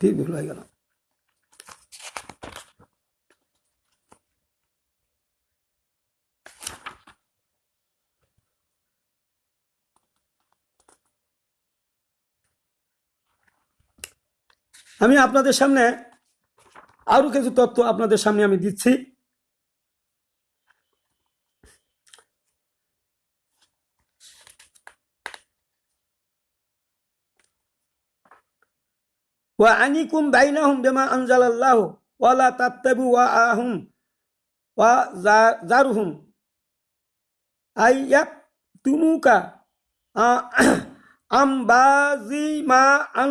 ঠিক ভুল হয়ে গেল আমি আপনাদের সামনে আরও কিছু তথ্য আপনাদের সামনে আমি দিচ্ছি। ওয়া আনিকুম বাইনাহুম বেমা আনজাল আল্লাহ ওয়ালা তাত্তাবু ওয়া আহুম ওয়া জারহুম। আইয়াক তুমুকা আমবাজি মা আন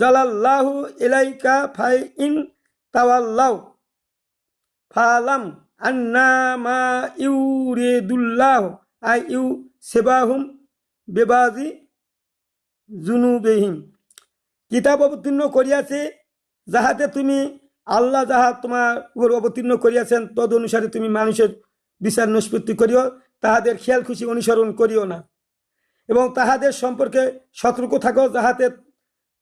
জালাল্লাহু ইলাইকা ফাই ইন তাওয়াল্লাউ। ফালাম আন্না মা আই ইউ সেবাহুম বেবাজি জুনুবেহিম। কিতাব অবতীর্ণ করিয়াছে, যাহাতে তুমি আল্লাহ যাহা তোমার উপর অবতীর্ণ করিয়াছেন তদ অনুসারে তুমি মানুষের বিচার নিষ্পত্তি করিও, তাহাদের খেয়াল খুশি অনুসরণ করিও না। এবং তাহাদের সম্পর্কে সতর্ক থাকো, যাহাতে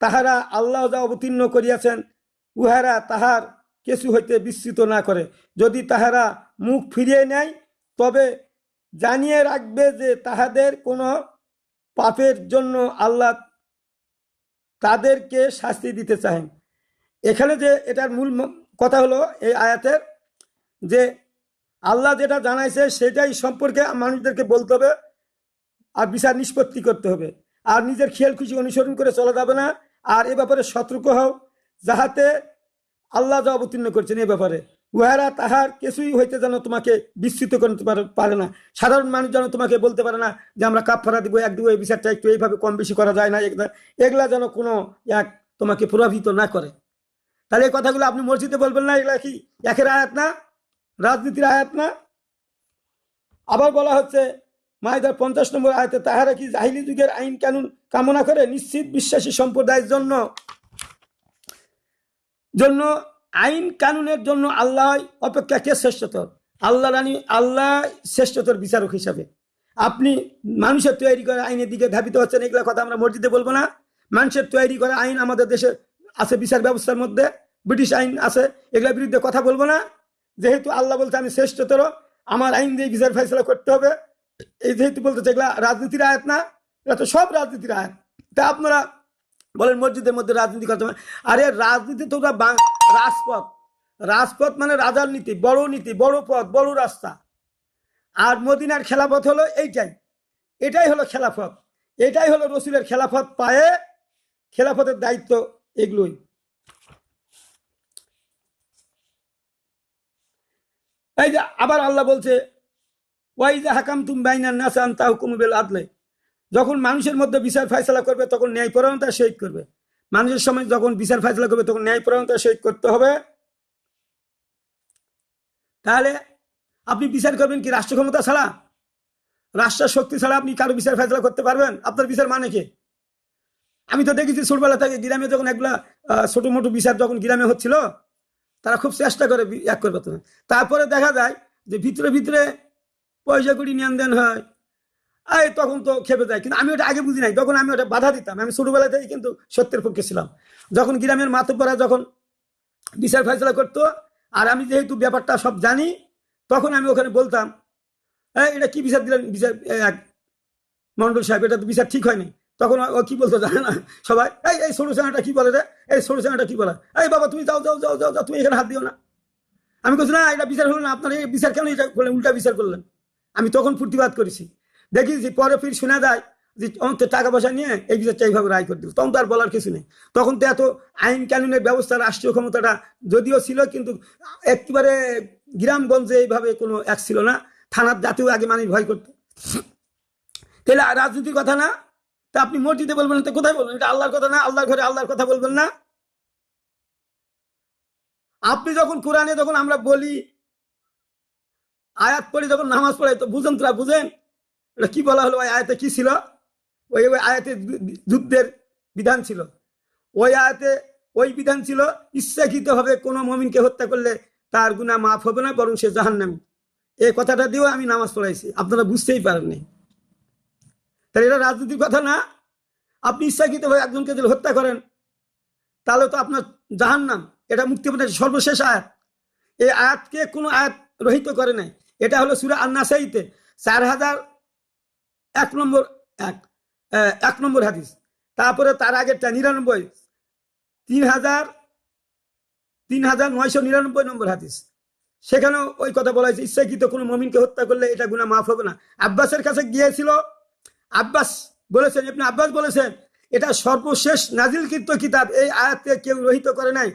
তাহারা আল্লাহ যা অবতীর্ণ করিয়াছেন, উহারা তাহার কিছু হইতে বিস্তৃত না করে। যদি তাহারা মুখ ফিরিয়ে নেয়, তবে জানিয়ে রাখবে যে তাহাদের কোনো পাপের জন্য আল্লাহ তাদেরকে শাস্তি দিতে চাহেন এখানে যে এটার মূল কথা হলো এই আয়াতের যে আল্লাহ যেটা জানাইছে সেটাই সম্পর্কে মানুষদেরকে বলতে হবে আর বিচার নিষ্পত্তি করতে হবে। আর নিজের খেয়াল খুশি অনুসরণ করে চলা যাবে না। আর এ ব্যাপারে সতর্ক হও, যাহাতে আল্লাহ যা অবতীর্ণ করছেন এ ব্যাপারে। উহারা তাহার কিছুই হইতে যেন তোমাকে বিস্তৃত করতে পারে- না। সাধারণ মানুষ যেন তোমাকে বলতে পারে না যে আমরা কাপ কাপড়া দিব, এক দিব এই বিচারটা একটু এইভাবে কম বেশি করা যায় না এগুলা যেন কোনো এক তোমাকে প্রভাবিত না করে। তাহলে এই কথাগুলো আপনি মসজিদে বলবেন না, এগুলা কি একের আয়াত না? রাজনীতির আয়াত না? আবার বলা হচ্ছে, মায়েদার পঞ্চাশ নম্বর আয়াতে তাহারা কি জাহিলি যুগের আইন কানুন কামনা করে? নিশ্চিত বিশ্বাসী সম্প্রদায়ের জন্য জন্য আইন কানুনের জন্য আল্লাহ অপেক্ষা কে শ্রেষ্ঠতর? আল্লাহ রানী, আল্লাহ শ্রেষ্ঠতর বিচারক হিসাবে। আপনি মানুষের তৈরি করা আইনের দিকে ধাবিত হচ্ছেন, এগুলো কথা আমরা মসজিদে বলব না। মানুষের তৈরি করা আইন আমাদের দেশে আছে, বিচার ব্যবস্থার মধ্যে। ব্রিটিশ আইন আছে, এগুলোর বিরুদ্ধে কথা বলব না। যেহেতু আল্লাহ বলতে আমি শ্রেষ্ঠতর, আমার আইন দিয়ে বিচার ফেসলা করতে হবে। এই যেহেতু বলতেছে এগুলা রাজনীতির আয়াত না এটা তো সব রাজনীতির আয়াত। তা আপনারা বলেন মসজিদের মধ্যে রাজনীতি করতে আরে রাজনীতি তো বাং- রাজপথ। রাজপথ মানে রাজার নীতি, বড় নীতি, বড় পথ, বড় রাস্তা। আর মদিনার খেলাপথ হলো এইটাই। এটাই হলো খেলাফত এটাই হলো রসুলের খেলাফত পায়ে। খেলাফতের দায়িত্ব এগুলোই। এই যে আবার আল্লাহ বলছে ওয়াই যে হাকাম তুম বাইনার নাসান তাহকুমবেল আদলে। যখন মানুষের মধ্যে বিচার ফয়সলা করবে তখন ন্যায়পরায়ণতা শহীদ করবে। মানুষের সময় যখন বিচার ফয়সলা করবে তখন ন্যায়পরায়ণতা শহীদ করতে হবে। তাহলে আপনি বিচার করবেন কি রাষ্ট্র ক্ষমতা ছাড়া? রাষ্ট্রের শক্তি ছাড়া আপনি কারও বিচার ফয়সলা করতে পারবেন? আপনার বিচার মানে কি? আমি তো দেখেছি ছোটবেলা থেকে গ্রামে যখন আহ, ছোট মোটো বিচার যখন গ্রামে হচ্ছিল তারা খুব চেষ্টা করে এক করবে তারপরে দেখা যায় যে ভিতরে ভিতরে পয়সা করি নিয়ন হয় এই তখন তো খেপে যায়। কিন্তু আমি ওটা আগে বুঝি নাই। তখন আমি ওটা বাধা দিতাম, আমি ছোটবেলা থেকে কিন্তু সত্যের পক্ষে ছিলাম। যখন গ্রামের মাতব্বরা যখন বিচার ফয়সলা করতো, আর আমি যেহেতু ব্যাপারটা সব জানি, তখন আমি ওখানে বলতাম, এই, এটা কি বিচার দিলেন? বিচার এক মন্ডল সাহেব, এটা তো বিচার ঠিক হয়নি। তখন ও- কি বলতো জানে না সবাই, এই এই ছোট সেনাটা কি বলে রে? এই সরু সেনাটা কি বলে? এই, বাবা, তুমি যাও যাও যাও যাও যাও, তুমি এখানে হাত দিও না। আমি বলছি না, এটা বিচার হলো না। আপনার এই বিচার কেন এটা করলেন? উল্টা বিচার করলেন? আমি তখন প্রতিবাদ করেছি। দেখেছি পরে ফির শোনা যায় যে অন্তর টাকা পয়সা নিয়ে এই বিচারটা এইভাবে রায় করে দিল। তখন তো আর বলার কিছু নেই। তখন তো এত আইন কানুনের ব্যবস্থা, রাষ্ট্রীয় ক্ষমতাটা যদিও ছিল, কিন্তু একেবারে গ্রামগঞ্জে এইভাবে কোনো এক ছিল না। থানার জাতীয় আগে মানুষ ভয় করতো। তাহলে রাজনীতির কথা না? তা আপনি মসজিদে বলবেন, তো কোথায় বলবেন? এটা আল্লাহর কথা না? আল্লাহর ঘরে আল্লাহর কথা বলবেন না? আপনি যখন কোরআনে যখন আমরা বলি, আয়াত পড়ি যখন নামাজ পড়াই তো বুঝেন তোরা বুঝেন? এটা কি বলা হলো? ওই আয়াতে কি ছিল? ওই ওই আয়াতে যুদ্ধের বিধান ছিল। ওই আয়াতে ওই বিধান ছিল ইচ্ছাকৃত ইচ্ছাকৃতভাবে কোনো মমিনকে হত্যা করলে তার গুণা মাফ হবে না, বরং সে জাহান্নামী। এই কথাটা দিয়েও আমি নামাজ পড়াইছি। আপনারা বুঝতেই পারেননি। তাহলে এটা রাজনীতির কথা না। আপনি ইচ্ছাকৃতভাবে একজনকে যদি হত্যা করেন, তাহলে তো আপনার জাহান্নাম। এটা মুক্তি পাবে সর্বশেষ আয়াত। এই আয়াতকে কোনো আয়াত রহিত করে নাই। এটা হলো সুরা আন্নাসাইতে। চার হাজার এক নম্বর, এক এক নম্বর হাদিস। তারপরে তার আগেরটা নিরানব্বই, তিন হাজার তিন হাজার নয়শো নিরানব্বই নম্বর হাদিস। সেখানেও ওই কথা বলা হয়েছে, ইচ্ছাকৃত কোনো মমিনকে হত্যা করলে এটা গুণা মাফ হবে না। আব্বাসের কাছে গিয়েছিল, আব্বাস বলেছেন আপনি আব্বাস বলেছেন, এটা সর্বশেষ নাজিলকৃত কিতাব, এই আয়াতকে কেউ রহিত করে নাই।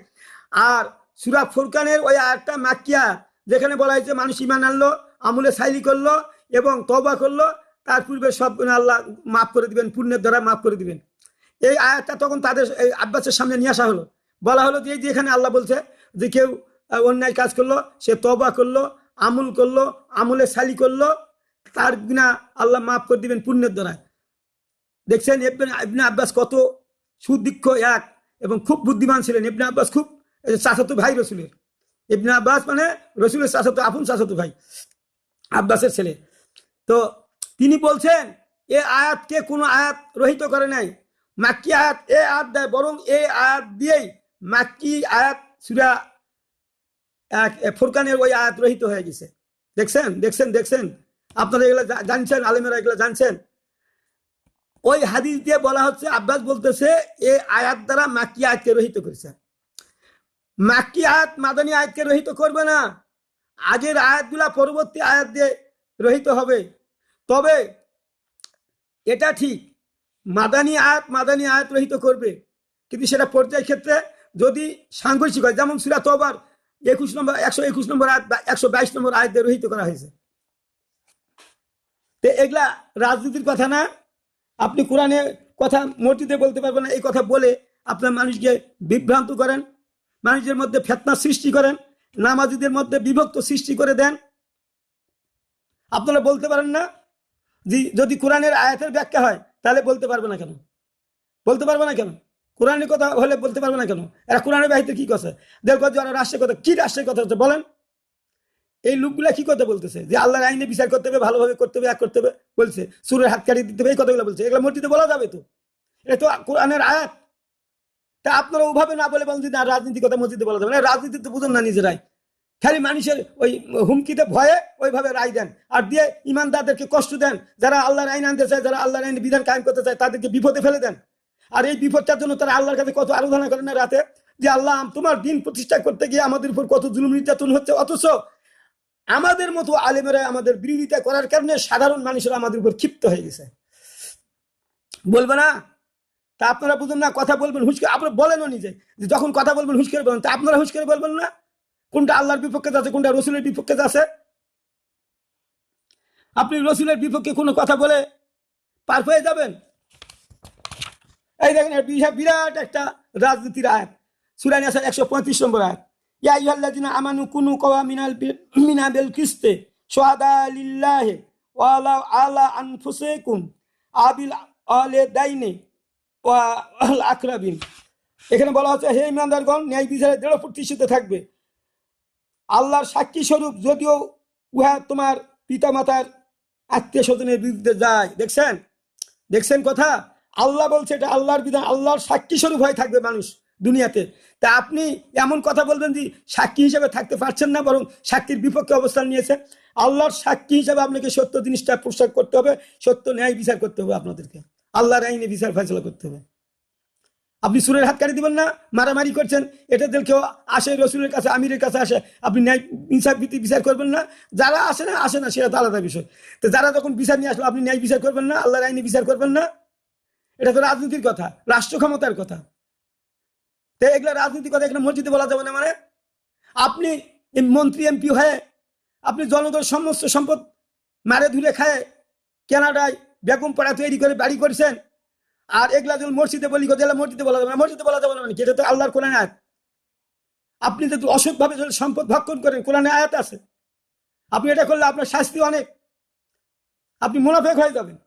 আর সুরা ফুরকানের ওই আয়াতটা মাকিয়া যেখানে বলা হয়েছে, মানুষ ইমান আনলো, আমলে সাইলি করল এবং তবা করল তার পূর্বে সব আল্লাহ মাফ করে দিবেন, পুণ্যের দ্বারা মাফ করে দিবেন। এই আয়াতটা তখন তাদের এই আব্বাসের সামনে নিয়ে আসা হলো। বলা হলো যে এখানে আল্লাহ বলছে যে, কেউ অন্যায় কাজ করল, সে তবা করল, আমল করল, আমলে সালি করল, তার বিনা আল্লাহ মাফ করে দিবেন পুণ্যের দ্বারা। দেখছেন, ইবনে আব্বাস কত সুদীক্ষ এক এবং খুব বুদ্ধিমান ছিলেন। ইবনে আব্বাস খুব চাচাতো ভাই রসুলের। ইবনে আব্বাস মানে রসুলের চাচাতো, আপন চাচাতো ভাই, আব্বাসের ছেলে। তো তিনি বলছেন, এ আয়াতকে কোনো আয়াত রহিত করে নাই? মাক্কি আয়াত এ আয়াত দেয়, বরং এই আয়াত দিয়েই মাক্কি আয়াত সুরা ফুরকানের ওই আয়াত রহিত হয়ে গেছে। দেখছেন দেখছেন দেখছেন? আপনারা এগুলো জানছেন, আলেমেরা এগুলো জানছেন? ওই হাদিস দিয়ে বলা হচ্ছে, আব্বাস বলতেছে, এ আয়াত দ্বারা মাক্কি আয়াতকে রহিত করেছে। মাক্কি আয়াত মাদানী আয়াতকে রহিত করবে না। আগের আয়াতগুলা পরবর্তী আয়াত দিয়ে রহিত হবে। তবে এটা ঠিক, মাদানী আয়াত মাদানী আয়াত রহিত করবে। কিন্তু সেটা পর্যায় ক্ষেত্রে যদি সাংঘর্ষিক হয়, যেমন সুরা তোবার একুশ নম্বর, একশো একুশ নম্বর আয়াত বা একশো বাইশ নম্বর আয়াত রহিত করা হয়েছে। তো এগুলা রাজনীতির কথা না, আপনি কোরআনে কথা মসজিদে বলতে পারবেন না, এই কথা বলে আপনার মানুষকে বিভ্রান্ত করেন, মানুষের মধ্যে ফেতনা সৃষ্টি করেন, নামাজিদের মধ্যে বিভক্ত সৃষ্টি করে দেন। আপনারা বলতে পারেন না যদি কোরআনের আয়াতের ব্যাখ্যা হয়, তাহলে বলতে পারবে না কেন? বলতে পারবে না কেন? কোরআনের কথা হলে বলতে পারবে না কেন? এরা কোরআনের বাহিতে কি কথা দেখো যে ওরা রাষ্ট্রের কথা, কি রাষ্ট্রের কথা হচ্ছে বলেন। এই লোকগুলা কি কথা বলতেছে? যে আল্লাহর আইনে বিচার করতে হবে, ভালোভাবে করতে হবে, এক করতে হবে, বলছে, সুরের হাত কাটিয়ে দিতে হবে, এই কথাগুলো বলছে। এগুলো মসজিদে বলা যাবে তো? এটা তো কোরআনের আয়াত। তা আপনারা ওভাবে না বলে বলেন যে না রাজনীতি কথা মসজিদে বলা যাবে না। রাজনীতি তো বুঝুন না নিজেরাই। খালি মানুষের ওই হুমকিতে ভয়ে ওইভাবে রায় দেন। আর দিয়ে ইমানদারদেরকে কষ্ট দেন। যারা আল্লাহর আইন আনতে চায়, যারা আল্লাহর আইন বিধান কায়েম করতে চায়, তাদেরকে বিপদে ফেলে দেন। আর এই বিপদটার জন্য তারা আল্লাহর কাছে কত আরাধনা করেন না রাতে? যে আল্লাহ, তোমার দিন প্রতিষ্ঠা করতে গিয়ে আমাদের উপর কত জুলুম নির্যাতন হচ্ছে। অথচ আমাদের মতো আলেমেরা আমাদের বিরোধিতা করার কারণে সাধারণ মানুষেরা আমাদের উপর ক্ষিপ্ত হয়ে গেছে। বলবে না? তা আপনারা বুঝুন না, কথা বলবেন, হুঁশ আপনারা বলেনও নিজে। যে যখন কথা বলবেন, হুঁশ করে বলবেন তা আপনারা হুঁশ বলবেন না? কোনটা আল্লাহর বিপক্ষে আছে কোনটা রসুলের বিপক্ষে আছে আপনি রসুলের বিপক্ষে কোনো কথা বলে পার হয়ে যাবেন? এই দেখেন বিরাট একটা রাজনীতির আয়াত। সুরানি আসার একশো পঁয়ত্রিশ নম্বর আয়াত। আমানু কুনু কওয়া মিনাল বি- মিনা বেল কিস্তে সোহাদা লিল্লাহে ওয়ালা আলা আনফুসেকুম আবিল আলে দাইনে ওয়া এখানে বলা হচ্ছে, হে ইমানদারগণ, ন্যায় বিচারে দৃঢ় প্রতিষ্ঠিত থাকবে। আল্লাহর সাক্ষী স্বরূপ যদিও উহা তোমার পিতামাতার আত্মীয় স্বজনের বিরুদ্ধে যায়। দেখছেন? দেখছেন কথা? আল্লাহ বলছে এটা আল্লাহর বিধান, আল্লাহর সাক্ষী স্বরূপ হয়ে থাকবে মানুষ দুনিয়াতে। তা আপনি এমন কথা বলবেন যে সাক্ষী হিসেবে থাকতে পারছেন না, বরং সাক্ষীর বিপক্ষে অবস্থান নিয়েছে আল্লাহর সাক্ষী হিসেবে আপনাকে সত্য জিনিসটা পোশাক করতে হবে, সত্য ন্যায় বিচার করতে হবে আপনাদেরকে। আল্লাহর আইনে বিচার ফেসলা করতে হবে। আপনি সুরের হাত কাটি দিবেন না, মারামারি করছেন, এটা দিল কেউ আসে, রসুলের কাছে, আমিরের কাছে আসে, আপনি ন্যায় ইনসাফ ভিত্তি বিচার করবেন না। যারা আসে না আসে না, সেটা তো আলাদা বিষয়। তো যারা যখন বিচার নিয়ে আসলো আপনি ন্যায় বিচার করবেন না, আল্লাহর আইনে বিচার করবেন না? এটা তো রাজনীতির কথা, রাষ্ট্র ক্ষমতার কথা। তো এগুলো রাজনীতির কথা এখানে মসজিদে বলা যাবে না মানে? আপনি মন্ত্রী, এমপি হয়ে আপনি জনগণ সমস্ত সম্পদ মারে ধুলে খায় কেনাডায় বেগম পাড়া তৈরি করে বাড়ি করছেন আর এগুলা যখন মসজিদে বলি কথা মসজিদে বলা যাবে না, মসজিদে বলা যাবে না মানে তো আল্লাহর কোরআন আয়াত। আপনি যদি অসৎভাবে যদি সম্পদ ভক্ষণ করেন কোরআনে আয়াত আছে। আপনি এটা করলে আপনার শাস্তি অনেক। আপনি মুনাফেক হয়ে যাবেন।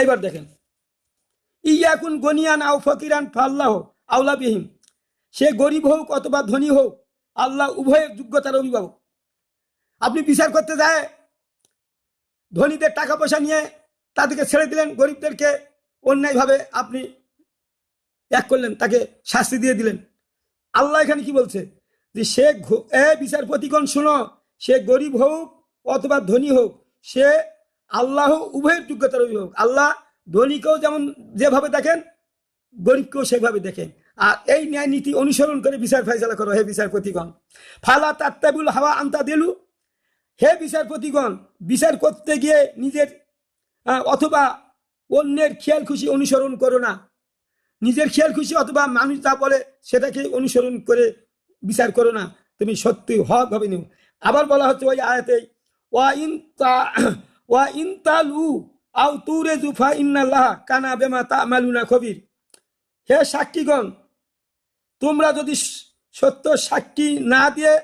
এইবার দেখেন। ইয়াকুন গনিয়ান আও ফকিরান ফাল্লাহ আউলা বিহীন সে গরিব হোক অথবা ধনী হোক, আল্লাহ উভয়ের যোগ্যতার অভিভাবক। আপনি বিচার করতে যায়, ধনীদের টাকা পয়সা নিয়ে তাদেরকে ছেড়ে দিলেন, গরিবদেরকে অন্যায়ভাবে আপনি এক করলেন, তাকে শাস্তি দিয়ে দিলেন। আল্লাহ এখানে কি বলছে? যে সে এ বিচারপতিগণ শোনো, সে গরিব হোক অথবা ধনী হোক, সে আল্লাহ উভয়ের যোগ্যতার অভিভাবক। আল্লাহ ধনীকেও যেমন যেভাবে দেখেন, গরিবকেও সেভাবে দেখেন। আর এই ন্যায় নীতি অনুসরণ করে বিচার ফয়সালা করো, হে বিচারপতিগণ। ফালা তাত্তাবুল হাওয়া আন্তা দিলু। হে বিচারপতিগণ, বিচার করতে গিয়ে নিজের অথবা অন্যের খেয়াল খুশি অনুসরণ করো না। নিজের খেয়াল খুশি অথবা মানুষ যা বলে সেটাকে অনুসরণ করে বিচার করো না। তুমি সত্যি হক হবে নিও। আবার বলা হচ্ছে ওই আয়াতে, ওয়া ইনতা ওয়া ইনতালু আও তুরে জুফা ইন্নাল্লাহ কানা বেমা তামালুনা খবির। হে সাক্ষীগণ, তোমরা যদি সত্য সাক্ষী না দিয়ে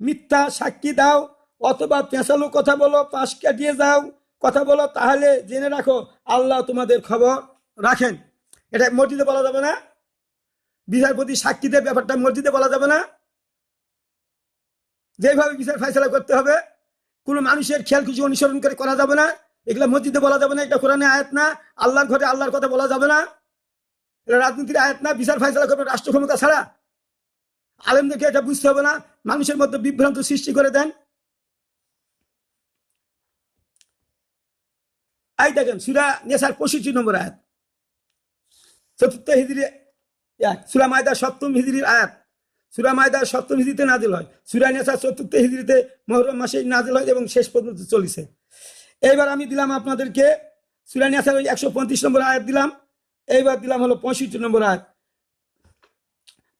মিথ্যা সাক্ষী দাও অথবা পেঁচালো কথা বলো, পাশ কাটিয়ে যাও কথা বলো, তাহলে জেনে রাখো, আল্লাহ তোমাদের খবর রাখেন। এটা মসজিদে বলা যাবে না। বিচারপতি সাক্ষীদের ব্যাপারটা মসজিদে বলা যাবে না। যেভাবে বিচার ফয়সলা করতে হবে, কোনো মানুষের খেয়াল কিছু অনুসরণ করে করা যাবে না। এগুলো মসজিদে বলা যাবে না, এটা কোরআনে আয়াত না, আল্লাহর ঘরে আল্লাহর কথা বলা যাবে না। এটা রাজনীতির আয়াত না, বিচার ফয়সলা করবে রাষ্ট্র ক্ষমতা ছাড়া। আলেমদেরকে এটা বুঝতে হবে না, মানুষের মধ্যে বিভ্রান্ত সৃষ্টি করে দেন। এই দেখেন, সুরা নেশার পঁয়ষট্টি নম্বর আয়াত। চতুর্থ হিজড়ি এক সুরা মায়দা সপ্তম হিজড়ির আয়াত। সুরা মায়দা সপ্তম হিজড়িতে নাজিল হয়। সুরা নেশা চতুর্থ হিজড়িতে মহরম মাসে নাজিল হয় এবং শেষ পর্যন্ত চলেছে। এইবার আমি দিলাম আপনাদেরকে সুরা নেশার ওই একশো পঁয়ত্রিশ নম্বর আয়াত দিলাম। এইবার দিলাম হলো পঁয়ষট্টি নম্বর আয়াত।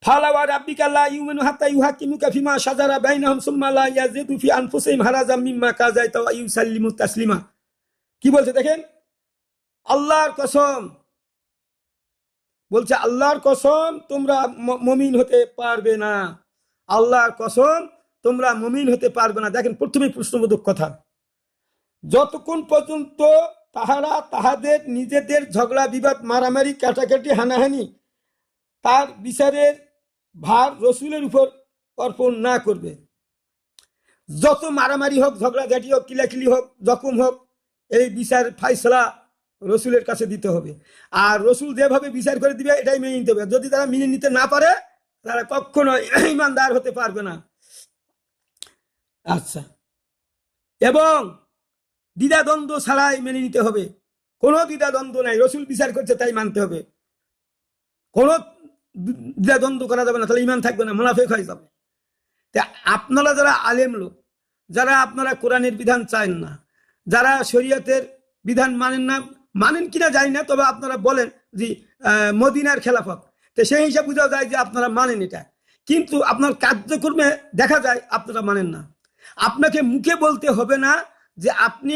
ফালাওয়া রাব্বিকা লা ইউমিনু হাত্তা ইউহাক্কিমুকা ফিমা শাজারা বাইনাহুম সুম্মা লা ইয়াজিদু ফি আনফুসিহিম মিম্মা কাযাইতা ওয়া ইউসাল্লিমু তাসলিমা। কি বলছে দেখেন? আল্লাহর কসম। বলছে, আল্লাহর কসম তোমরা মমিন হতে পারবে না। আল্লাহর কসম তোমরা মমিন হতে পারবে না। দেখেন প্রথমে প্রশ্নবোধক কথা। যতক্ষণ পর্যন্ত তাহারা তাহাদের নিজেদের ঝগড়া, বিবাদ, মারামারি, কাটাকাটি, হানাহানি তার বিচারের ভার রসুলের উপর অর্পণ না করবে। যত মারামারি হোক ঝগড়া ঝগড়াঝাটি হোক, কিলাকিলি হোক, জখম হোক এই বিচার ফাইসলা রসুলের কাছে দিতে হবে। আর রসুল যেভাবে বিচার করে দিবে, এটাই মেনে নিতে হবে। যদি তারা মেনে নিতে না পারে, তারা কখনো ইমানদার হতে পারবে না। আচ্ছা। এবং দ্বিধাদ্বন্দ্ব ছাড়াই মেনে নিতে হবে। কোনো দ্বিধাদ্বন্দ্ব নাই। রসুল বিচার করছে, তাই মানতে হবে। কোনো দ্বিধাদ্বন্দ্ব করা যাবে না। তাহলে ইমান থাকবে না, মুনাফেক হয়ে যাবে। তা আপনারা যারা আলেম লোক, যারা আপনারা কোরআনের বিধান চান না যারা শরীয়তের বিধান মানেন না, মানেন কিনা জানি না, তবে আপনারা বলেন যে মদিনার খেলাফত। তো সেই হিসাবে বোঝা যায় যে আপনারা মানেন এটা। কিন্তু আপনার কার্যক্রমে দেখা যায় আপনারা মানেন না। আপনাকে মুখে বলতে হবে না যে আপনি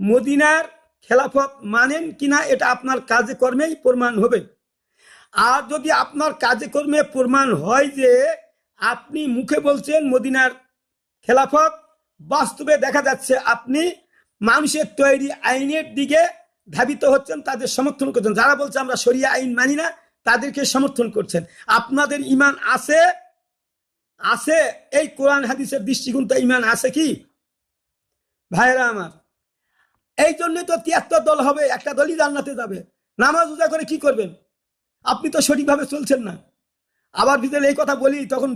মদিনার খেলাফত মানেন কিনা, এটা আপনার কাজে কর্মেই প্রমাণ হবে। আর যদি আপনার কাজে কর্মে প্রমাণ হয় যে আপনি মুখে বলছেন মদিনার খেলাফত, বাস্তবে দেখা যাচ্ছে আপনি মানুষের তৈরি আইনের দিকে ধাবিত হচ্ছেন, তাদের সমর্থন করছেন। যারা বলছে আমরা সরিয়া আইন মানি না, তাদেরকে সমর্থন করছেন। আপনাদের ইমান আছে? আছে? এই কোরআন হাদিসের দৃষ্টিকোণ তো ইমান আছে কি? ভাইরা আমার, এই জন্যই তো তিয়াত্তর দল হবে, একটা দলই জান্নাতে যাবে। নামাজ উজা করে কি করবেন? আপনি তো সঠিকভাবে চলছেন না। আবার ভিতরে এই কথা বলি, তখন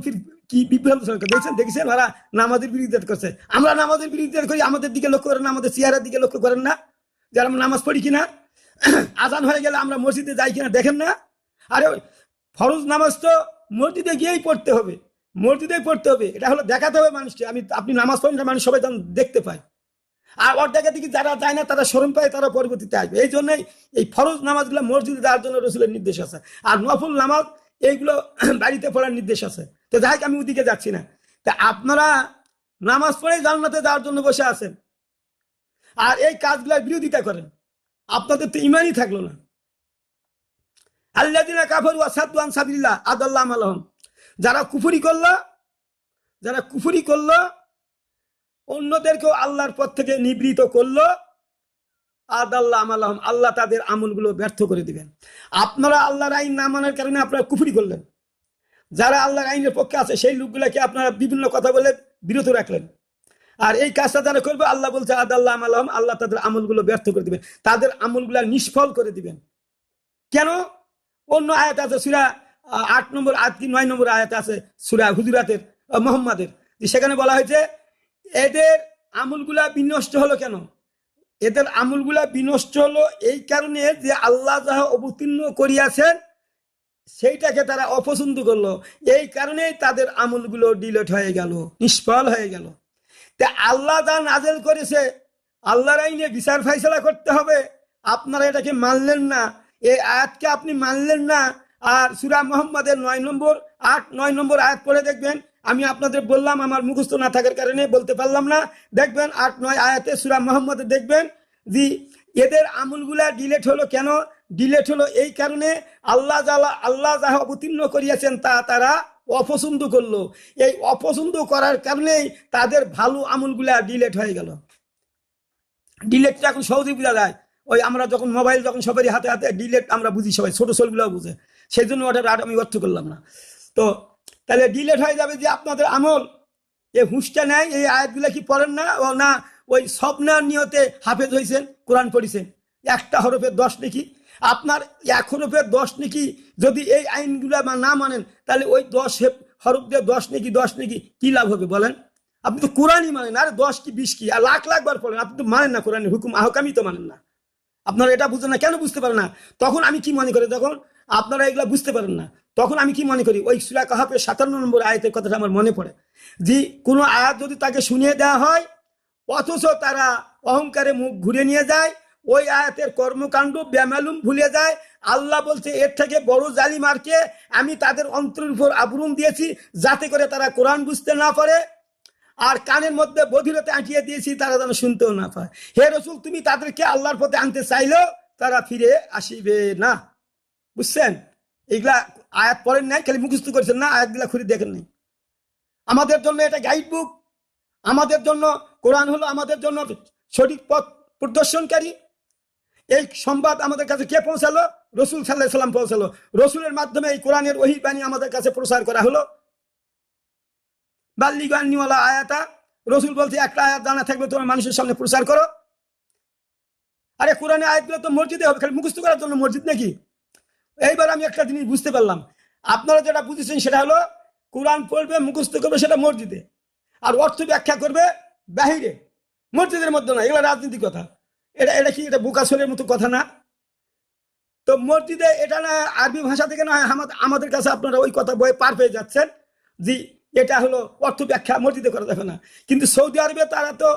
কি বিভ্রান্ত দেখছেন দেখছেন ওরা নামাজের বিরুদ্ধে করছে। আমরা নামাজের বিরুদ্ধে করি, আমাদের দিকে লক্ষ্য করেন আমাদের চেহারার দিকে লক্ষ্য করেন না। যে আমরা নামাজ পড়ি কিনা, আজান হয়ে গেলে আমরা মসজিদে যাই কিনা দেখেন না। আরে ফরজ নামাজ তো মসজিদে গিয়েই পড়তে হবে মসজিদেই পড়তে হবে। এটা হলো দেখাতে হবে মানুষকে। আমি, আপনি নামাজ পড়েন না, মানুষ সবাই দেখতে পায়। আর দেখা দেখি যারা যায় না, তারা শরম পায়, তারা পরবর্তীতে আসবে। এই জন্যই এই ফরজ নামাজগুলো মসজিদে দেওয়ার জন্য রসুলের নির্দেশ আছে। আর নফল নামাজ এইগুলো বাড়িতে পড়ার নির্দেশ আছে। তো যাই আমি ওদিকে যাচ্ছি না। তা আপনারা নামাজ পড়ে জান্নাতে যাওয়ার জন্য বসে আছেন। আর এই কাজগুলোর বিরোধিতা করেন। আপনাদের তো ইমানই থাকল না। আল্লাহ দিনা কাফর ওয়াসাদুয়ান সাবিল্লাহ আদাল্লাহ আলহম যারা কুফুরি করল, যারা কুফুরি করল, অন্যদেরকেও আল্লাহর পথ থেকে নিবৃত করল। আদাল্লাহ আমাল্লাহম আল্লাহ তাদের আমলগুলো ব্যর্থ করে দিবেন। আপনারা আল্লাহর আইন না মানার কারণে আপনারা কুফুরি করলেন। যারা আল্লাহর আইনের পক্ষে আছে, সেই লোকগুলাকে আপনারা বিভিন্ন কথা বলে বিরত রাখলেন। আর এই কাজটা যারা করবে, আল্লাহ বলছে আদাল্লাহ আমাল্লাহম আল্লাহ তাদের আমলগুলো ব্যর্থ করে দিবেন। তাদের আমলগুলা নিষ্ফল করে দিবেন। কেন? অন্য আয়াত আছে, সুরা আট নম্বর আট কি, নয় নম্বর আয়াত আছে, সুরা হুজুরাতের মোহাম্মদের। সেখানে বলা হয়েছে, এদের আমলগুলা বিনষ্ট হলো কেন? এদের আমলগুলা বিনষ্ট হলো এই কারণে যে আল্লাহ যাহা অবতীর্ণ করিয়াছেন, সেইটাকে তারা অপছন্দ করল। এই কারণেই তাদের আমলগুলো ডিলেট হয়ে গেল, নিষ্ফল হয়ে গেল। তা আল্লাহ যা নাজেল করেছে, আল্লাহর আইনে বিচার ফাইসলা করতে হবে। আপনারা এটাকে মানলেন না। এই আয়াতকে আপনি মানলেন না। আর সুরা মোহাম্মদের নয় নম্বর, আট, নয় নম্বর আয়াত পড়ে দেখবেন আমি আপনাদের বললাম, আমার মুখস্থ না থাকার কারণে বলতে পারলাম না। দেখবেন, আট নয় আয়াতে সুরা মোহাম্মদে দেখবেন যে এদের আমলগুলা ডিলেট হলো কেন? ডিলেট হলো এই কারণে আল্লাহ জালা আল্লাহ যাহা অবতীর্ণ করিয়াছেন তা তারা অপছন্দ করল। এই অপছন্দ করার কারণেই তাদের ভালো আমলগুলা ডিলেট হয়ে গেল। ডিলেটটা এখন সহজেই বোঝা যায়। ওই আমরা যখন মোবাইল যখন সবারই হাতে হাতে ডিলেট আমরা বুঝি সবাই, ছোট ছোটগুলো বুঝে। সেই জন্য আর আমি অর্থ করলাম না। তো তাহলে ডিলেট হয়ে যাবে যে আপনাদের আমল। এই হুঁশটা নেয় এই আয়াতগুলা কি পড়েন না? ও না, ওই স্বপ্নার নিয়তে হাফেজ হয়েছেন কোরআন পড়িছেন। একটা হরফের দশ নাকি? আপনার এক হরফের দশ নাকি? যদি এই আইনগুলো না মানেন, তাহলে ওই দশ হরফ দিয়ে দশ নাকি দশ নাকি, কি লাভ হবে বলেন? আপনি তো কোরআনই মানেন, আরে দশ কি বিশ কি? আর লাখ লাখ বার পড়েন, আপনি তো মানেন না কোরআনের হুকুম, আহকামই তো মানেন না। আপনারা এটা বুঝেন না, কেন বুঝতে পারেন না? তখন আমি কি মনে করি তখন আপনারা এগুলা বুঝতে পারেন না। তখন আমি কি মনে করি? ওই সুরা কাহাপের সাতান্ন নম্বর আয়াতের কথাটা আমার মনে পড়ে যে, কোনো আয়াত যদি তাকে শুনিয়ে দেওয়া হয়, অথচ তারা অহংকারে মুখ ঘুরে নিয়ে যায়, ওই আয়াতের কর্মকাণ্ড ব্যামালুম ভুলে যায়, আল্লাহ বলছে, এর থেকে বড় জালিমারকে আমি তাদের অন্তরের উপর আবরণ দিয়েছি যাতে করে তারা কোরআন বুঝতে না পারে আর কানের মধ্যে বধিরতে আঁটিয়ে দিয়েছি তারা যেন শুনতেও না পায়। হে রসুল, তুমি তাদেরকে আল্লাহর পথে আনতে চাইলেও তারা ফিরে আসিবে না। বুঝছেন? এইগুলা আয়াত পড়েন নাই, খালি মুখস্থ করেছেন, না, আয়াতগুলা খুলে দেখেন নাই। আমাদের জন্য এটা গাইড বুক আমাদের জন্য কোরআন হলো আমাদের জন্য সঠিক পথ প্রদর্শনকারী। এই সংবাদ আমাদের কাছে কে পৌঁছালো? রসুল সাল্লাহ সাল্লাম পৌঁছালো। রসুলের মাধ্যমে এই কোরআনের ওহির বাণী আমাদের কাছে প্রসার করা হলো। বাল্লিগান্নিওয়ালা আয়াতা, রসুল বলছে, একটা আয়াত জানা থাকবে তোমার মানুষের সামনে প্রসার করো। আরে কোরআনের আয়াতগুলো তো মসজিদে হবে, খালি মুখস্থ করার জন্য মসজিদ নাকি? এইবার আমি একটা জিনিস বুঝতে পারলাম। আপনারা যেটা বুঝেছেন সেটা হলো, কোরআন পড়বে, মুখস্থ করবে সেটা মসজিদে। আর অর্থ ব্যাখ্যা করবে বাহিরে। মসজিদের মধ্যে না, এগুলো রাজনীতি কথা। এটা এটা কি, এটা বুকাসরের মতো কথা না? তো মসজিদে এটা না, আরবি ভাষা থেকে না আমাদের কাছে আপনারা ওই কথা বয়ে পার পেয়ে যাচ্ছেন যে এটা হলো অর্থ ব্যাখ্যা মসজিদে করা যাবে না। কিন্তু সৌদি আরবে তারা তো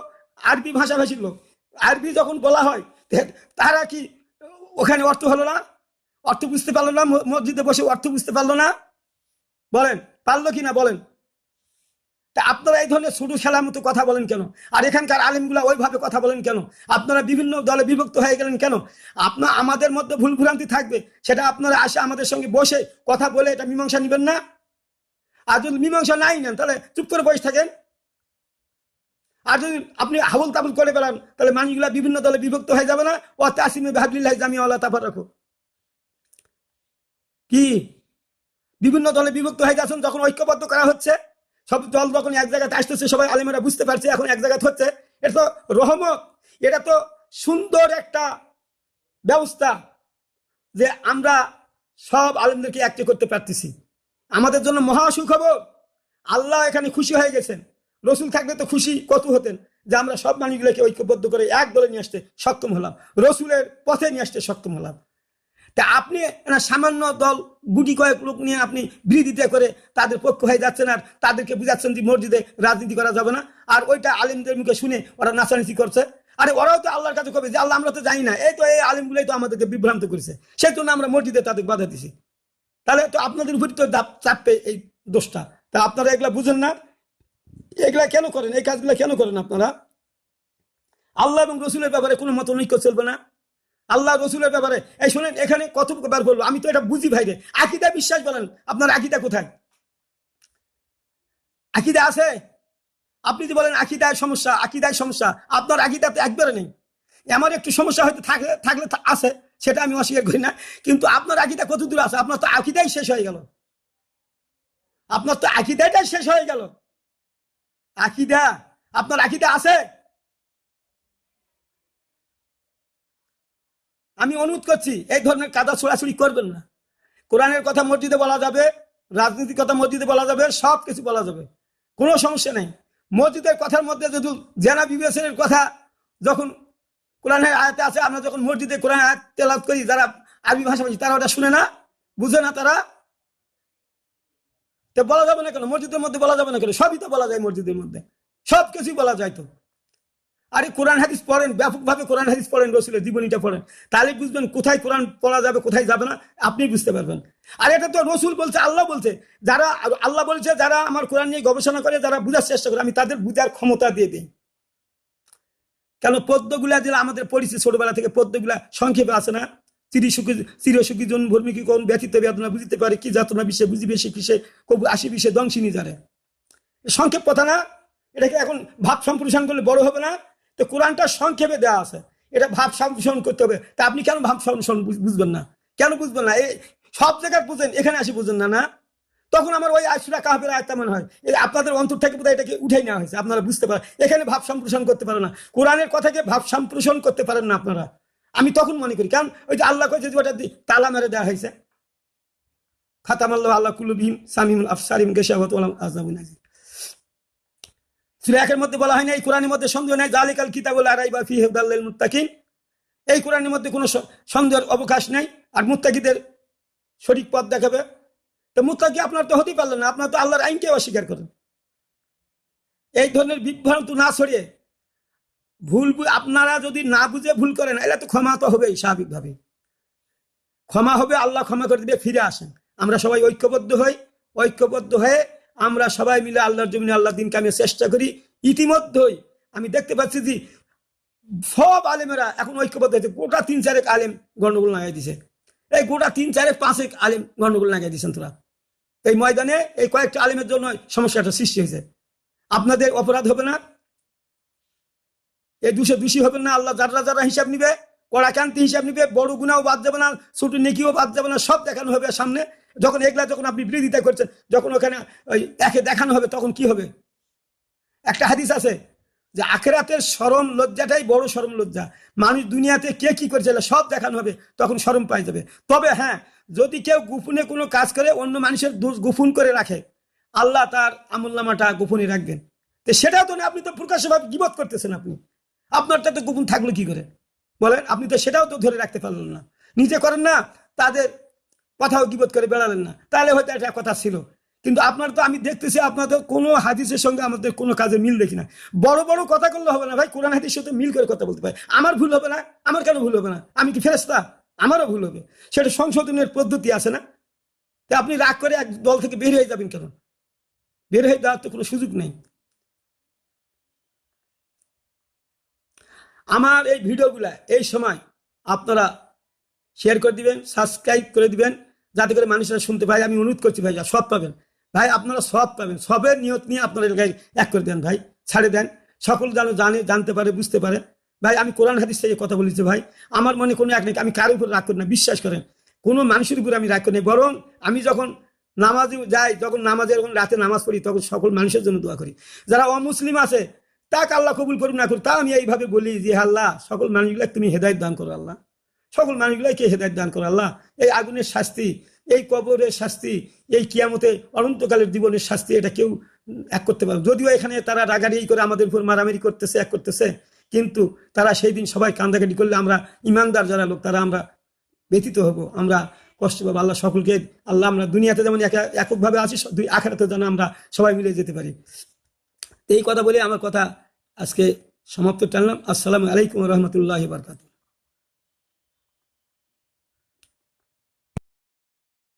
আরবি ভাষাভাষীর লোক। আরবি যখন বলা হয় তারা কি ওখানে অর্থ হলো না? অর্থ বুঝতে পারল না মসজিদে বসে অর্থ বুঝতে পারল না। বলেন, পারল কি না বলেন? তা আপনারা এই ধরনের ছোট খেলার মতো কথা বলেন কেন? আর এখানকার আলিমগুলা ওইভাবে কথা বলেন কেন? আপনারা বিভিন্ন দলে বিভক্ত হয়ে গেলেন কেন? আপনার আমাদের মধ্যে ভুল ভ্রান্তি থাকবে, সেটা আপনারা আসে আমাদের সঙ্গে বসে কথা বলে এটা মীমাংসা নেবেন না। আর যদি মীমাংসা নাই নেন, তাহলে চুপ করে বসে থাকেন। আর যদি আপনি হাবল তাবল করে বেড়ান, তাহলে মানুষগুলা বিভিন্ন দলে বিভক্ত হয়ে যাবে না। ও তাসিমে ভাবলিল্লাহ জামিয়া তাফার রাখো কি? বিভিন্ন দলে বিভক্ত হয়ে গেছেন, যখন ঐক্যবদ্ধ করা হচ্ছে, সব দল যখন এক জায়গাতে আসতেছে, সবাই আলেমেরা বুঝতে পারছে, এখন এক জায়গাতে হচ্ছে, এটা তো রহমত, এটা তো সুন্দর একটা ব্যবস্থা যে আমরা সব আলেমদেরকে একটি করতে পারতেছি। আমাদের জন্য মহা সুখবর, আল্লাহ এখানে খুশি হয়ে গেছেন, রসুল থাকলে তো খুশি, কত হতেন যে আমরা সব মানুষগুলোকে ঐক্যবদ্ধ করে এক দলে নিয়ে আসতে সক্ষম হলাম, রসুলের পথে নিয়ে আসতে সক্ষম হলাম। তা আপনি সামান্য দল, গুটি কয়েক লোক নিয়ে আপনি বিরোধিতা করে তাদের পক্ষ হয়ে যাচ্ছেন আর তাদেরকে বুঝাচ্ছেন যে মসজিদে রাজনীতি করা যাবে না। আর ওইটা আলিমদের মুখে শুনে ওরা নাচানাচি করছে। আরে ওরাও তো আল্লাহর কাছে কবে যে আল্লাহ আমরা তো জানি না। এই তো এই আলিমগুলোই তো আমাদেরকে বিভ্রান্ত করেছে। সেই জন্য আমরা মসজিদে তাদের বাধা দিছি। তাহলে তো আপনাদের উপরই তো চাপবে এই দোষটা। তা আপনারা এগুলা বুঝেন না? এগুলা কেন করেন? এই কাজগুলো কেন করেন আপনারা? আল্লাহ এবং রসুলের ব্যাপারে কোনো মত ঐক্য চলবে না। আল্লাহ রসুলের ব্যাপারে, এই শোনেন, এখানে কত বার বলব, আমি তো এটা বুঝি ভাই রে। আকিদা বিশ্বাস বলেন, আপনার আকিদা কোথায়? আকিদা আছে? আপনি যে বলেন আকিদায় সমস্যা আকিদায় সমস্যা, আপনার আকিদা তো একবারে নেই। আমার একটু সমস্যা হয়তো থাকলে থাকলে আছে, সেটা আমি অস্বীকার করি না, কিন্তু আপনার আকিদা কত দূর আছে? আপনার তো আকিদাই শেষ হয়ে গেল। আপনার তো আকিদাটাই শেষ হয়ে গেল। আকিদা, আপনার আকিদা আছে? আমি অনুরোধ করছি, এই ধরনের কাদা ছোড়াছুড়ি করবেন না। কোরআনের কথা মসজিদে বলা যাবে, রাজনীতির কথা মসজিদে বলা যাবে, সব কিছু বলা যাবে। কোনো সমস্যা নেই। মসজিদের কথার মধ্যে যদি জেনা বিবেচনের কথা যখন কোরআনের আয়াতে আছে, আমরা যখন মসজিদে কোরআন আয়াত তেলাত করি, যারা আরবি ভাষাভাষী তারা ওটা শুনে না? বুঝে না তারা? তো বলা যাবে না কেন? মসজিদের মধ্যে বলা যাবে না কেন? সবই তো বলা যায় মসজিদের মধ্যে। সব কিছুই বলা যায় তো। আরে কোরআন হাদিস পড়েন, ব্যাপকভাবে কোরআন হাদিস পড়েন, রসুলের জীবনীটা পড়েন। তাহলে বুঝবেন কোথায় কোরআন পড়া যাবে, কোথায় যাবে না, আপনি বুঝতে পারবেন। আর এটা তো রসুল বলছে, আল্লাহ বলছে, যারা, আল্লাহ বলছে, যারা আমার কোরআন নিয়ে গবেষণা করে, যারা বুঝার চেষ্টা করে, আমি তাদের বুঝার ক্ষমতা দিয়ে দিই। কেন পদ্মগুলা যেটা আমাদের পরিচিত ছোটবেলা থেকে পদ্মগুলা সংক্ষেপে আছে না? চিরসুখী চিরসুখী জন ভর্মিকি কোন ব্যথিত বেদনা বুঝতে পারে, কি যাতনা বিষে বুঝিবে, সে কিসে কবু আসি বিষে দংশিনী যারে। সংক্ষেপ কথা না, এটাকে এখন ভাব সম্প্রসারণ করলে বড় হবে না? তো কোরআনটা সংক্ষেপে দেওয়া আছে। এটা ভাব সম্প্রসারণ করতে হবে। তা আপনি কেন ভাব বুঝ- বুঝবেন না? কেন বুঝবেন না? এই সব জায়গায় বুঝেন, এখানে আসি বুঝেন না না? তখন আমার ওই আশুরা কাহাবের আয়তা মনে হয়। আপনাদের অন্তর থেকে বোধহয় এটাকে উঠাই নেওয়া হয়েছে, আপনারা বুঝতে পারেন। এখানে ভাব সম্প্রসারণ করতে পারেন না। কোরআনের কথাকে ভাব সম্প্রসারণ করতে পারেন না আপনারা। আমি তখন মনে করি, কারণ ওই যে আল্লাহ কয়েছে ওটা তালা মেরে দেওয়া হয়েছে। খাতাম আল্লাহ আল্লাহ কুলুবিহিম সামিমুল আফসারিম গেশাবত আজাবুল আজিজ সুরা একের মধ্যে বলা হয় না এই কোরআনের মধ্যে সন্দেহ নাই জালিকাল কিতাবুল আরাই বা ফি হেদাল্লিল মুত্তাকিন। এই কোরআনের মধ্যে কোনো সন্দেহের অবকাশ নেই, আর মুত্তাকিদের সঠিক পথ দেখাবে। তো মুত্তাকি আপনার তো হতেই পারলেন না, আপনার তো আল্লাহর আইনকে অস্বীকার করেন। এই ধরনের বিভ্রান্ত না ছড়িয়ে ভুল আপনারা যদি না বুঝে ভুল করেন, এলে তো ক্ষমা তো হবেই স্বাভাবিকভাবে ক্ষমা হবে, আল্লাহ ক্ষমা করে দিবে, ফিরে আসেন। আমরা সবাই ঐক্যবদ্ধ হই, ঐক্যবদ্ধ হয়ে আমরা সবাই মিলে আল্লাহর জমিনে আল্লাহ দিন কামে চেষ্টা করি। ইতিমধ্যেই আমি দেখতে পাচ্ছি যে সব আলেমেরা এখন ঐক্যবদ্ধ হয়েছে। গোটা তিন চারেক আলেম গণ্ডগোল লাগাই দিছে। এই গোটা তিন চারেক পাঁচেক আলেম গণ্ডগোল লাগাই দিয়েছেন তোরা। এই ময়দানে এই কয়েকটা আলেমের জন্য সমস্যাটা সৃষ্টি হয়েছে। আপনাদের অপরাধ হবে না। এই দুশো দোষী হবে না। আল্লাহ যারা যারা হিসাব নিবে কড়াকান্তি হিসাব নিবে, বড় গুণাও বাদ যাবে না, ছোট নেকিও বাদ যাবে না, সব দেখানো হবে সামনে। যখন এগুলা যখন আপনি বিরোধিতা করছেন, যখন ওখানে ওই একে দেখানো হবে, তখন কি হবে? একটা হাদিস আছে যে আখেরাতের সরম লজ্জাটাই বড় সরম লজ্জা। মানুষ দুনিয়াতে কে কি করেছে, এগুলা সব দেখানো হবে, তখন সরম পাই যাবে। তবে হ্যাঁ যদি কেউ গোপনে কোনো কাজ করে, অন্য মানুষের দোষ গোপন করে রাখে, আল্লাহ তার আমুল্লামাটা গোপনে রাখবেন। তো সেটাও তো না, আপনি তো প্রকাশ্যভাবে গিবত করতেছেন আপনি। আপনারটা তো গোপন থাকল কি করে? বলেন, আপনি তো সেটাও তো ধরে রাখতে পারলেন না। নিজে করেন না, তাদের কথাও গিবত করে বেড়ালেন না। তাহলে হয়তো একটা কথা ছিল। কিন্তু আপনার তো আমি দেখতেছি আপনাদের কোনো হাদিসের সঙ্গে আমাদের কোনো কাজে মিল দেখি না। বড় বড় কথা করলে হবে না ভাই, কোরআন হাদিসের সাথে মিল করে কথা বলতে পারে। আমার ভুল হবে না, আমার কেন ভুল হবে না? আমি কি ফেরেস্তা আমারও ভুল হবে। সেটা সংশোধনের পদ্ধতি আছে না? তা আপনি রাগ করে এক দল থেকে বের হয়ে যাবেন কেন? বের হয়ে যাওয়ার তো কোনো সুযোগ নেই। আমার এই ভিডিওগুলা এই সময় আপনারা শেয়ার করে দিবেন সাবস্ক্রাইব করে দিবেন, যাতে করে মানুষরা শুনতে পায়। আমি অনুরোধ করছি ভাই সব পাবেন। ভাই, আপনারা সব পাবেন। সবের নিয়ত নিয়ে আপনারা এলাকায় এক করে দেন ভাই, ছাড়ে দেন। সকল যেন জানে, জানতে পারে, বুঝতে পারে। ভাই, আমি কোরআন হাদিস থেকে কথা বলেছি ভাই। আমার মনে কোনো এক নেই, আমি কারোর উপর রাগ করি না, বিশ্বাস করেন। কোনো মানুষের উপর আমি রাগ করি না, বরং আমি যখন নামাজে যাই, যখন নামাজে, যখন রাতে নামাজ পড়ি, তখন সকল মানুষের জন্য দোয়া করি। যারা অমুসলিম আছে, তাকে আল্লাহ কবুল করুন না করুন তা আমি এইভাবে বলি যে, আল্লাহ, সকল মানুষগুলো তুমি হেদায়ত দান করো, আল্লাহ। সকল মানুষগুলোকে হেদায়ত দান করো আল্লাহ? এই আগুনের শাস্তি, এই কবরের শাস্তি, এই কিয়ামতে অনন্তকালের জীবনের শাস্তি এটা কেউ এক করতে পারে যদিও এখানে তারা রাগারি করে আমাদের উপর মারামারি করতেছে, এক করতেছে, কিন্তু তারা সেই দিন সবাই কান্দাকাটি করলে আমরা ইমানদার যারা লোক, তারা আমরা ব্যতীত হব, আমরা কষ্ট পাবো। আল্লাহ সকলকে, আল্লাহ আমরা দুনিয়াতে যেমন একা- এককভাবে আছি দুই আখেরাতে যেন আমরা সবাই মিলে যেতে পারি। এই কথা বলে আমার কথা আজকে সমাপ্ত টানলাম। আসসালামু আলাইকুম রহমতুল্লাহ বারকাতুহ।